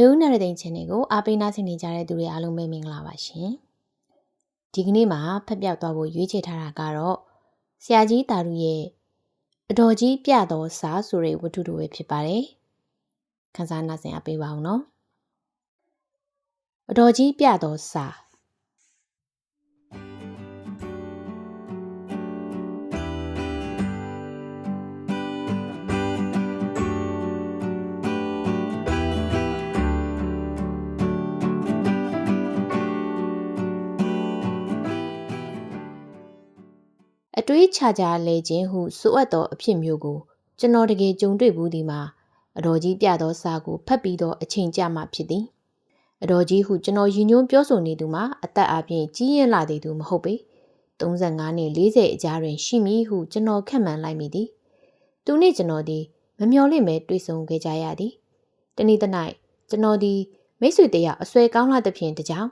နေဦးနယ်တဲ့ချင်းတွေကိုအားပေးနာဆင်နေကြတဲ့သူတွေအားလုံးပဲမင်္ဂလာပါရှင်ဒီကနေ့မှာဖက်ပြောက်သွားဖို့ရွေးချယ်ထားတာကတော့ဆရာကြီးတာရုရဲ့အတော်ကြီးပြတော်စာဆိုတဲ့ဝတ္ထုတို့ပဲဖြစ်ပါတယ်ခန်းစားနာဆင်အားပေးပါအောင်နော်အတော်ကြီးပြတော်စာ အတွေးချကြလဲခြင်းဟုဆိုအပ်သောအဖြစ်မျိုးကိုကျွန်တော်တကယ်ကြုံတွေ့ဘူးဒီမှာအတော်ကြီးပြသောစာကိုဖတ်ပြီးတော့အချိန်ကြာမှဖြစ်သည်အတော်ကြီးဟုကျွန်တော်ရည်ညွှန်းပြောဆိုနေသူမှာအသက်အပြင်ကြီးရင်လာသေးသူမဟုတ်ပေ35နဲ့40အကြားတွင်ရှိမည်ဟုကျွန်တော်ခန့်မှန်းလိုက်မိသည်သူနှင့်ကျွန်တော်သည်မမျော်လင့်ပဲတွေ့ဆုံခဲ့ကြရသည်တနေ့တနေ့ကျွန်တော်သည်မိတ်ဆွေတယောက်အဆွဲကောင်းလာသဖြင့်တကြောင်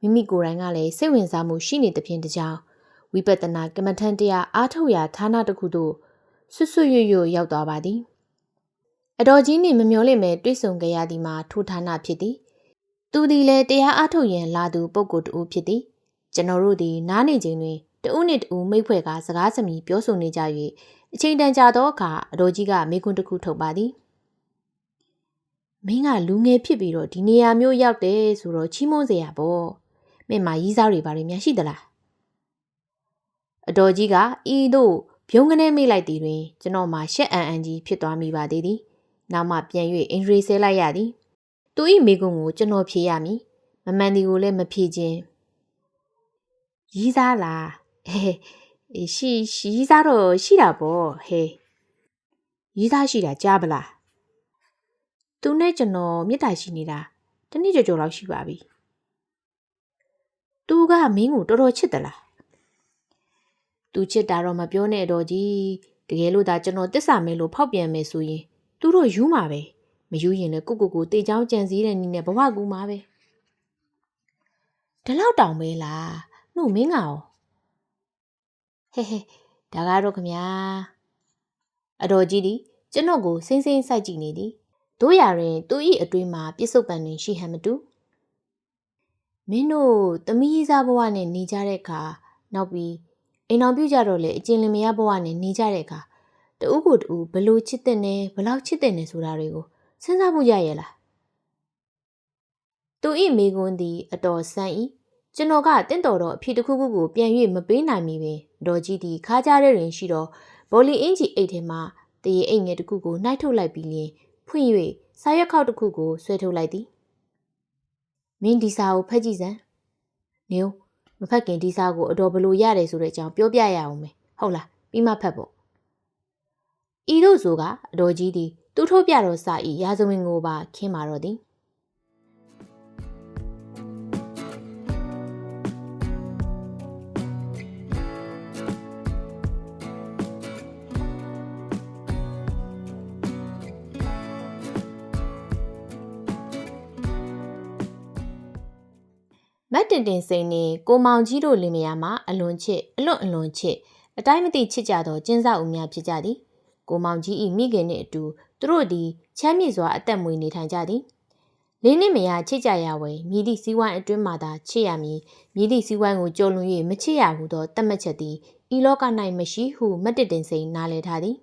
မိမိကိုယ်တိုင်ကလည်းစိတ်ဝင်စားမှုရှိနေသဖြင့်တကြောင် ဝိပဿနာကမ္မထန်တရားအားထုတ်ရာဌာနတစ်ခုသို့ဆွဆွရွရွရောက်သွားပါသည်အတော်ကြီးနှင့်မမျောလင့်မဲ့တွေ့ဆုံကြရသည်မှာထိုဌာနဖြစ်သည်သူသည်လည်းတရားအားထုတ်ရန်လာသူပုဂ္ဂိုလ်တူဖြစ်သည်ကျွန်တော်တို့သည်နားနေချိန်တွင်တဦးနှင့်တဦးမိတ်ဖွဲ့ကစကားစမြည်ပြောဆိုနေကြ၍အချိန်တန်ကြာသောအခါအတော်ကြီးကမိကွန်းတစ်ခုထုတ်ပါသည်မင်းကလူငယ်ဖြစ်ပြီးတော့ဒီနေရာမျိုးရောက်တယ်ဆိုတော့ချီးမွမ်းစရာပေါ့မင်းမရီးစားတွေဘာတွေများရှိသလား အတော်ကြီးကဤသို့ပြုံးကနေမိလိုက်သည်တွင် ကျွန်တော်မှရှက်အန်အန်ကြီးဖြစ်သွားမိပါသေးသည်နောက်မှပြန်၍အင်ဒရီဆဲလိုက်ရသည်သူ၏မိကွန်းကိုကျွန်တော်ဖြေရမည်မမှန်သည်ကိုလည်းမဖြေခြင်းရီးစားလားဟဲရှိရှိရီးစားတော့ရှိတာပေါ့ဟဲရီးစားရှိတာကြားပလားသူနဲ့ကျွန်တော်မြစ်တာရှိနေတာတနေ့ကြော်ကြော်လောက်ရှိပါပြီသူကမင်းကိုတော်တော်ချစ်သလား သူချစ်တာတော့မပြောနဲ့တော့ကြီးတကယ်လို့ဒါကျွန်တော်တစ္ဆာမဲလို့ဖောက်ပြန်မယ်ဆိုရင်သူတို့ယူမှာပဲမယူရင်လည်းကိုကိုကိုတေချောင်းကြံစည်တဲ့နည်းနဲ့ဘဝကူမှာပဲဒီလောက်တောင်ပဲလားနှုတ်မင်းကရောဟဲဟဲဒါကတော့ခမညာအတော်ကြီးဒီကျွန်တော်ကိုစိမ့်စိမ့်စိုက်ကြည့်နေသည်တို့ရရင်သူ၏အတွင်းမှာပြစ္ဆုတ်ပန်တွင်ရှိဟန်မတူမင်းတို့သမီးစားဘဝနဲ့နေကြတဲ့အခါနောက်ပြီး အိမ်အောင်ပြုကြတော့လေအကျဉ်လင်မရဘဝနဲ့နေကြတဲ့အခါတူကိုတူဘလို့ချစ်တဲ့နဲ့ဘလောက်ချစ်တဲ့နဲ့ဆိုတာတွေကိုစဉ်းစားဖို့ရရဲ့လားသူဤမိကွန်းသည်အတော်ဆန်းဤကျွန်တော်ကတင့်တော်တော့အဖြစ်တစ်ခုခုကိုပြန်၍မပေးနိုင်မီပင်ဒေါ်ကြီးသည်ခါကြတဲ့တွင်ရှိတော့ဘောလီအင်ဂျီအိတ်ထဲမှတရေအိတ်ငယ်တစ်ခုကိုနှိုက်ထုတ်လိုက်ပြီးလျင်ဖွင့်၍စာရွက်ခောက်တစ်ခုကိုဆွဲထုတ်လိုက်သည်မင်းဒီစာကိုဖတ်ကြည့်စမ်းနေဦး မဖတ်ခင်ဒီစာကိုအတော်ဘလို့ရတယ်ဆိုတဲ့အကြောင်းပြောပြရအောင်မယ်ဟုတ်လားပြီးမှဖတ်ဖို့ဤသို့ဆိုကအတော်ကြီးသည်သူ့ထိုးပြတော်စာဤရာဇဝင်ကိုပါခင်းမာတော့သည် မတ်တင်တင်စိန်နဲ့ကိုမောင်ကြီးတို့လင်မယားမှာအလွန်ချစ်အလွန်အလွန်ချစ်အတိုင်းမသိချစ်ကြသောကျင်းစာဦးများဖြစ်ကြသည်ကိုမောင်ကြီး၏မိခင်နှင့်အတူသူတို့သည်ချမ်းမြေ့စွာအသက်မွေးနေထိုင်ကြသည်လင်းနှင့်မယားချစ်ကြရဝယ်မြည်သည့်စီးဝိုင်းအတွင်းမှသာချစ်ရမည်မြည်သည့်စီးဝိုင်းကိုကြုံလွန်၍မချစ်ရဟုသောတတ်မှတ်ချက်သည်ဤလောက၌မရှိဟုမတ်တင်တင်စိန်နားလည်ထားသည်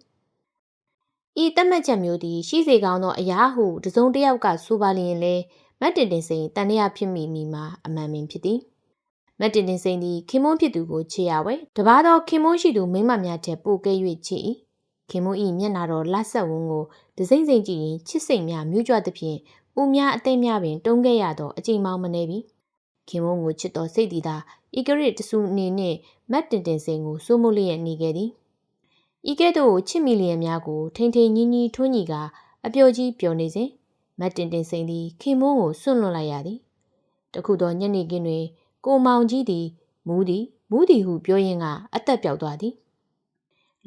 ဤတတ်မှတ်ချက်မျိုးသည်ရှိစေကောင်းသောအရာဟုတစုံတစ်ယောက်ကဆိုပါလျင်လည်း မတ်တင်တင်စိန်တန်ရရဖြစ်မိမိမှာအမှန်ပင်ဖြစ်သည်မတ်တင်တင်စိန်သည်ခင်မွန်းဖြစ်သူကိုချေရဝဲတပါးသောခင်မွန်းရှိသူမိမများထက်ပိုကဲ၍ချစ်၏ခင်မွန်း၏မျက်နာတော်လတ်ဆက်ဝန်းကိုဒစိမ့်စိမ့်ကြည့်ရင်ချစ်စိတ်များမြူးကြသဖြင့်ဦးများအသိများပင်တုံးခဲ့ရသောအချိန်မောင်းမနေပြီခင်မွန်းကိုချစ်တော်စိတ်သည်သာဤကရစ်တဆူအနေနှင့်မတ်တင်တင်စိန်ကိုစိုးမိုးလျက်နေခဲ့သည်ဤကဲ့သို့ချစ်မီလီယံများကိုထိန်ထိန်ကြီးကြီးထွန်းညီကအပျော်ကြီးပျော်နေစဉ် မတ်တင်တင်စိန်သည်ခင်မုန်းကိုစွန့်လွတ်လိုက်ရသည်တခုသောညနေခင်းတွင်ကိုမောင်ကြီးသည်မူးသည်မူးသည်ဟုပြောရင်းကအသက်ပြောက်သွားသည်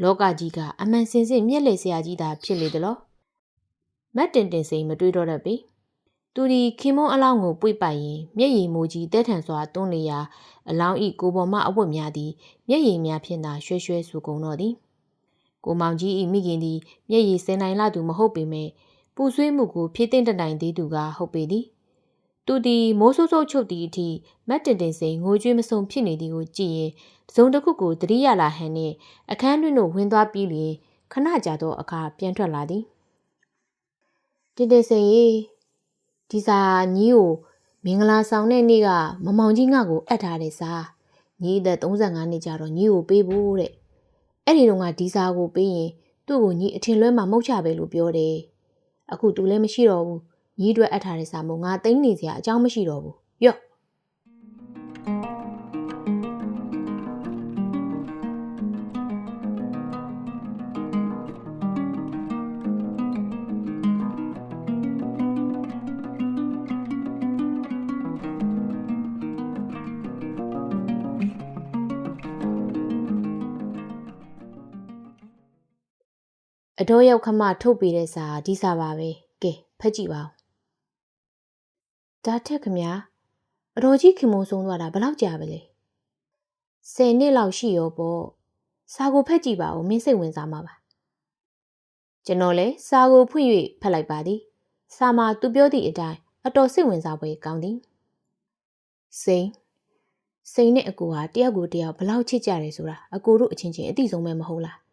လောကကြီးကအမှန်စင်စစ်မျက်လေဆရာကြီးသာဖြစ်လေသလောမတ်တင်တင်စိန်မတွေးတော့တတ်ပေသူဒီခင်မုန်းအလောင်းကိုပွေပိုက်ရင်မျက်ရည်မိုးကြီးတဲထန်စွာတွန်းလေရာအလောင်းဤကိုပေါ်မှအဝတ်များသည်မျက်ရည်များဖြင့်သာရွှဲရွှဲဆူကုန်တော့သည်ကိုမောင်ကြီးဤမိခင်သည်မျက်ရည်စင်နိုင်လာသူမဟုတ်ပေမဲ့ ပူဆွေးမှုကိုဖြည့်တင်တနိုင်သေးသူကဟုတ်ပေသည်သူသည်မိုးဆိုးဆိုးချုပ်သည့်အထိမတ်တင်တင်စိန်ငိုကြွေးမစုံဖြစ်နေသည်ကိုကြည့်ရင်တစုံတစ်ခုကိုတတိယလာဟန်နှင့်အခန်းတွင်သို့ဝင်သွားပြီးလျင်ခဏကြာသောအခါပြန်ထွက်လာသည်တင်တင်စိန်ရေဒီစာညီကိုမင်္ဂလာဆောင်တဲ့နေ့ကမမောင်ကြီးငါ့ကိုအပ်ထားတဲ့စာညီအသက်35နှစ်ကြာတော့ညီကိုပေးဖို့တဲ့အဲ့ဒီတော့ကဒီစာကိုပေးရင်သူ့ကိုညီအထင်လွဲမှမဟုတ်ချပဲလို့ပြောတယ် အခုသူလည်းမရှိတော့ဘူးညီအတွက်အပ်ထားတဲ့စာမို့ငါသိမ့်နေစရာအကြောင်းမရှိတော့ဘူးရော့ အတော်ရောက်ခမထုတ်ပေးတဲ့စာဒီစာပါပဲကဲဖတ်ကြည့်ပါဦးဒါထက်ခမညာအတော်ကြီးခင်မုံဆုံးသွားတာဘယ်လောက်ကြာပါလဲ10နှစ်လောက်ရှိရောပေါ့စာကိုဖတ်ကြည့်ပါဦးမင်းစိတ်ဝင်စားမှာပါကျွန်တော်လည်းစာကိုဖွင့်၍ဖတ်လိုက်ပါသည်စာမှာသူပြောသည့်အတိုင်းအတော်စိတ်ဝင်စားဖွယ်ကောင်းသည်စိန်စိန်နဲ့အကူဟာတယောက်ကိုတယောက်ဘယ်လောက်ချစ်ကြတယ်ဆိုတာအကူတို့အချင်းချင်းအသိဆုံးပဲမဟုတ်လား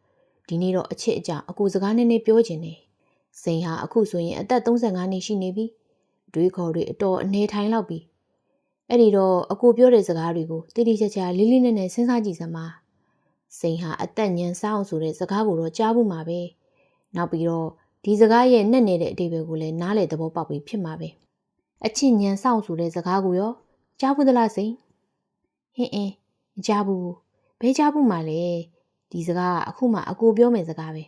ဒီနေ့တော့အချစ်အကြောင်းအကူစကားနည်းနည်းပြောချင်တယ်။စိန်ဟာအခုဆိုရင်အသက်35နှစ်ရှိနေပြီ။တွေးခေါ်တွေအတော်အနေထိုင်လောက်ပြီ။အဲ့ဒီတော့အကူပြောတဲ့စကားတွေကိုတိတိကျကျလေးလေးနက်နက်စဉ်းစားကြည့်စမ်းပါ။စိန်ဟာအသက်ညံစားအောင်ဆိုတဲ့စကားကိုတော့ကြားဖို့မှာပဲ။နောက်ပြီးတော့ဒီစကားရဲ့နဲ့နေတဲ့အတိတ်ကိုလည်းနားလေသဘောပေါက်ပြီးဖြစ်မှာပဲ။အချစ်ညံဆောင်ဆိုတဲ့စကားကိုရောကြားဘူးသလားစိန်။ဟင်းအင်းကြားဘူးဘဲကြားဘူးမှာလဲ။ ဒီစကားကအခုမှအကိုပြောမယ်စကားပဲ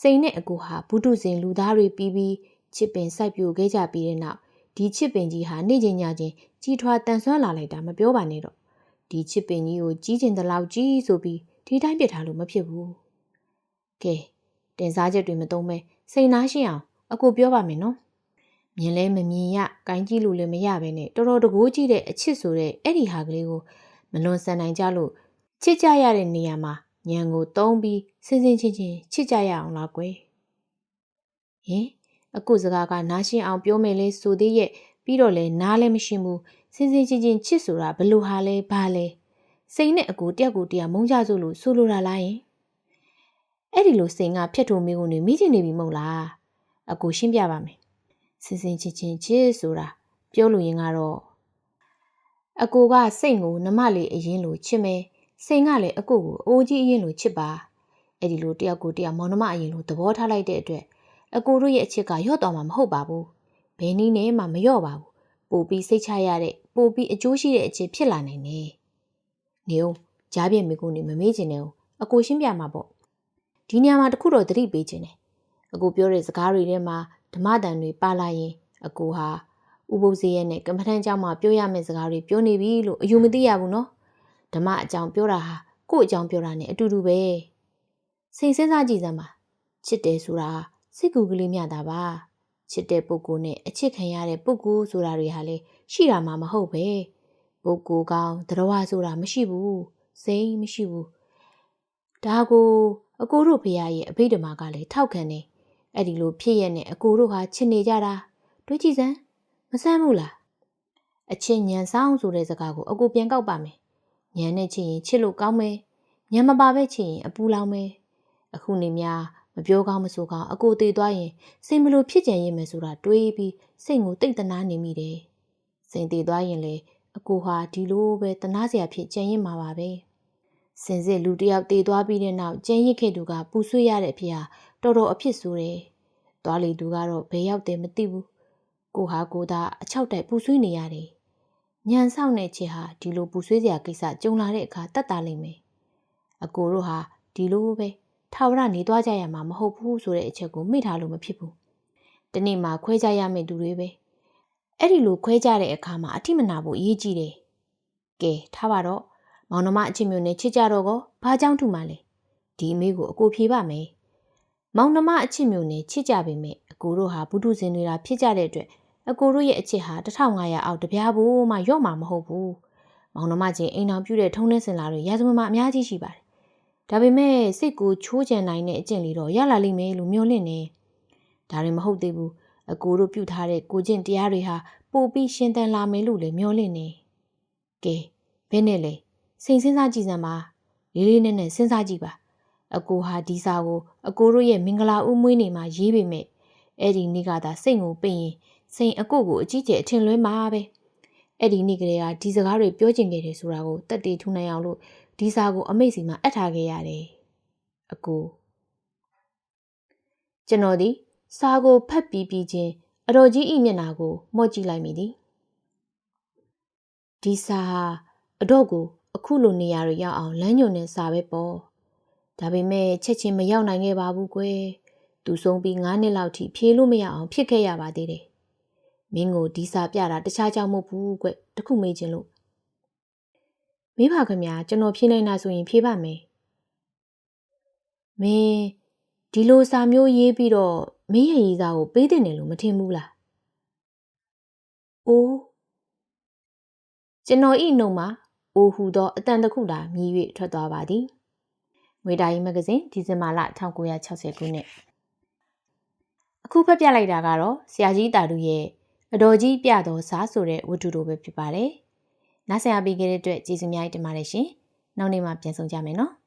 စိန်နဲ့အကိုဟာဘုဒ္ဓဇင်လူသားတွေပြီးပြီးချစ်ပင်စိုက်ပျိုးခဲ့ကြပြီးတဲ့နောက်ဒီချစ်ပင်ကြီးဟာနေ့ချင်းညချင်းကြီးထွားတန်ဆွမ်းလာလိုက်တာမပြောပါနဲ့တော့ဒီချစ်ပင်ကြီးကိုကြီးကျင်တဲ့လောက်ကြီးဆိုပြီးဒီတိုင်းပြစ်ထားလို့မဖြစ်ဘူးကဲတင်စားချက်တွေမသုံးမဲစိန်နာရှိအောင်အကိုပြောပါမယ်နော်မြင်လဲမမြင်ရကိုင်းကြည့်လို့လည်းမရပဲနဲ့တော်တော်တကိုးကြည့်တဲ့အချစ်ဆိုတဲ့အဲ့ဒီဟာကလေးကိုမလွန်ဆန်နိုင်ကြလို့ချစ်ကြရတဲ့နေရာမှာ ညံကိုတုံးပြီးစင်စင်ချင်းချင်းချစ်ကြရအောင်လားကွယ်ဟင်အခုစကားကနားရှင်းအောင်ပြောမယ်လဲဆိုသေးရဲ့ပြီးတော့လဲနားလည်းမရှင်းဘူးစင်စင်ချင်းချင်းချစ်ဆိုတာဘလို့ဟာလဲဘာလဲစိန်နဲ့အကူတယောက်ကိုတယောက်မုန်းကြစို့လို့ဆိုလိုတာလားယင်အဲ့ဒီလိုစိန်ကဖြတ်ထုံမိကုန်နေမိချင်နေပြီမဟုတ်လားအကူရှင်းပြပါမယ်စင်စင်ချင်းချင်းချစ်ဆိုတာပြောလို့ရင်ကတော့အကူကစိတ်ကိုနမလေးအရင်လိုချစ်မယ် စိန်ကလည်းအကိုကိုအိုးကြီးအရင်လိုချစ်ပါအဲ့ဒီလိုတယောက်ကိုတယောက်မောင်နှမအရင်လိုသဘောထားလိုက်တဲ့အတွက်အကိုတို့ရဲ့အချစ်ကရော့သွားမှာမဟုတ်ပါဘူးဘယ်နည်းနဲ့မှမရော့ပါဘူးပိုပြီးစိတ်ချရတဲ့ပိုပြီးအကျိုးရှိတဲ့အချစ်ဖြစ်လာနိုင်တယ်နေဦးကြားပြင်းမိကူနေမမေ့ချင်တယ်အကိုရှင်းပြမှာပေါ့ဒီညမှာတခုတော့သတိပေးချင်တယ်အကိုပြောတဲ့စကားတွေထဲမှာဓမ္မတန်တွေပါလာရင်အကိုဟာဥပုပ်စည်းရဲနဲ့ကမ္မထန်ကျောင်းမှာပြောရမယ့်စကားတွေပြောနေပြီလို့အယူမသိရဘူးနော် ဓမ္မအကြောင်းပြောတာဟာကို့အကြောင်းပြောတာနဲ့အတူတူပဲစိတ်စဉ်းစားကြည့်စမ်းပါချစ်တယ်ဆိုတာစိတ်ကူကလေးမြတာပါချစ်တဲ့ပုဂ္ဂိုလ်နဲ့အချစ်ခံရတဲ့ပုဂ္ဂိုလ်ဆိုတာတွေဟာလေရှိတာမှမဟုတ်ပဲပုဂ္ဂိုလ်ကောင်းတရားဆိုတာမရှိဘူးစိတ်မရှိဘူးဒါကိုအကိုတို့ဖရာရဲ့အဘိဓမ္မာကလည်းထောက်ခံတယ်အဲ့ဒီလိုဖြစ်ရက်နဲ့အကိုတို့ဟာချစ်နေကြတာတွေးကြည့်စမ်းမဆန်းဘူးလားအချင်းညံဆောင်ဆိုတဲ့စကားကိုအကိုပြန်ကောက်ပါမယ် ညံနဲ့ချစ်ရင်ချစ်လို့ကောင်းမယ်ညံမပါပဲချစ်ရင်အပူလောင်မယ်အခုနေများမပြောကောင်းမဆိုကောင်းအကိုသေးသွားရင်စိတ်မလို့ဖြစ်ကြရင်မယ်ဆိုတာတွေးပြီးစိတ်ကိုတိတ်တနာနေမိတယ်စိတ်သေးသွားရင်လေအကိုဟာဒီလိုပဲတနာစရာဖြစ်ကြံရင်မှာပါပဲစင်စစ်လူတယောက်တည်သွားပြီးတဲ့နောက်ကျင်းရစ်ခဲ့သူကပူဆွေးရတဲ့အဖြစ်ဟာတော်တော်အဖြစ်ဆိုးတယ်။သွားလေသူကတော့ဘယ်ရောက်တယ်မသိဘူး။ကိုဟာကိုသာအချောက်တိုက်ပူဆွေးနေရတယ် ညံဆောင်တဲ့ချစ်ဟာဒီလိုပူဆွေးစရာကိစ္စကြုံလာတဲ့အခါတတ်တာလိမ့်မယ်အကိုတို့ဟာဒီလိုပဲထာဝရနေသွားကြရမှာမဟုတ်ဘူးဆိုတဲ့အချက်ကိုမိထားလို့မဖြစ်ဘူးဒီနေ့မှခွဲကြရမယ့်သူတွေပဲအဲ့ဒီလိုခွဲကြတဲ့အခါမှာအထိမနာဖို့အရေးကြီးတယ်ကဲထားပါတော့မောင်နှမအချင်းမျိုးနဲ့ချစ်ကြတော့ကောဘာကြောင့်ထူမှလဲဒီအမေကိုအကိုဖြေပါမယ်မောင်နှမအချင်းမျိုးနဲ့ချစ်ကြပေမဲ့အကိုတို့ဟာဘုဒ္ဓဇင်တွေကဖြစ်ကြတဲ့အတွက် အကိုတို့ရဲ့အချစ်ဟာ1500အောက်တပြားဘူးမှရော့မှာမဟုတ်ဘူးမောင်နှမချင်းအိမ်အောင်ပြုတဲ့ထုံးတဲ့စင်လာတွေရာဇဝင်မှာအများကြီးရှိပါတယ်ဒါပေမဲ့စိတ်ကိုချိုးချင်နိုင်တဲ့အကျင့်လေးတော့ရလာလိမ့်မယ်လို့မျှော်လင့်နေဒါရင်မဟုတ်သေးဘူးအကိုတို့ပြုထားတဲ့ကိုကျင့်တရားတွေဟာပိုပြီးရှင်းတန်လာမယ်လို့လည်းမျှော်လင့်နေကဲဘယ်နဲ့လဲစိတ်စဉ်းစားကြည့်စမ်းပါလေးလေးနက်နက်စဉ်းစားကြည့်ပါအကိုဟာဒီစာကိုအကိုတို့ရဲ့မင်္ဂလာဦးမွေးနေ့မှာရေးပေမဲ့အဲ့ဒီနေ့ကသာစိတ်ကိုပိတ်ရင် စိန်အကိုကိုအကြီးကျယ်အထင်လွဲမှာပဲအဲ့ဒီနေ့ကလေးကဒီစကားတွေပြောချင်ခဲ့တယ်ဆိုတာကိုတက်တေထူနိုင်အောင်လို့ဒီစာကိုအမိတ်စီမှာအပ်ထားခဲ့ရတယ်အကိုကျွန်တော်ဒီစာကိုဖတ်ပြီးပြီးချင်းအတော်ကြီးဤမျက်နာကိုမော့ကြည့်လိုက်မိသည်ဒီစာဟာအတော့ကိုအခုလိုနေရာတွေရောက်အောင်လမ်းညွန်တဲ့စာပဲပေါ့ဒါပေမဲ့ချက်ချင်းမရောက်နိုင်ခဲ့ပါဘူးကွယ်သူဆုံးပြီး9နှစ်လောက်ထိဖြေလို့မရအောင်ဖြစ်ခဲ့ရပါသေးတယ် မင်းကိုဒီစာပြတာတခြားကြောင့်မဟုတ်ဘူးကွတခုမေးခြင်းလို့မေးပါခင်ဗျာကျွန်တော်ဖြေနိုင်တာဆိုရင်ဖြေပါမယ်မင်းဒီလိုစာမျိုးရေးပြီးတော့မင်းရဲ့ရေးစာကိုပေးတင်တယ်လို့မထင်ဘူးလားအိုးကျွန်တော်ဤနှုံမှာအိုဟူသောအတန်တစ်ခုသာမြည်၍ထွက်သွားပါသည်ငွေတာရီမဂ္ဂဇင်းဒီဇင်ဘာလ1960ခုနှစ်အခုဖတ်ပြလိုက်တာကတော့ဆရာကြီးတာတူရဲ့ အတော်ကြီးပြသောစားဆိုတဲ့ဝတ္ထုတို့ပဲဖြစ်ပါတယ်။နားဆင်အားပေးခဲ့တဲ့အတွက်ကျေးဇူးများတင်ပါတယ်ရှင်။နောက်နေ့မှပြန်ဆောင်ကြမယ်နော်။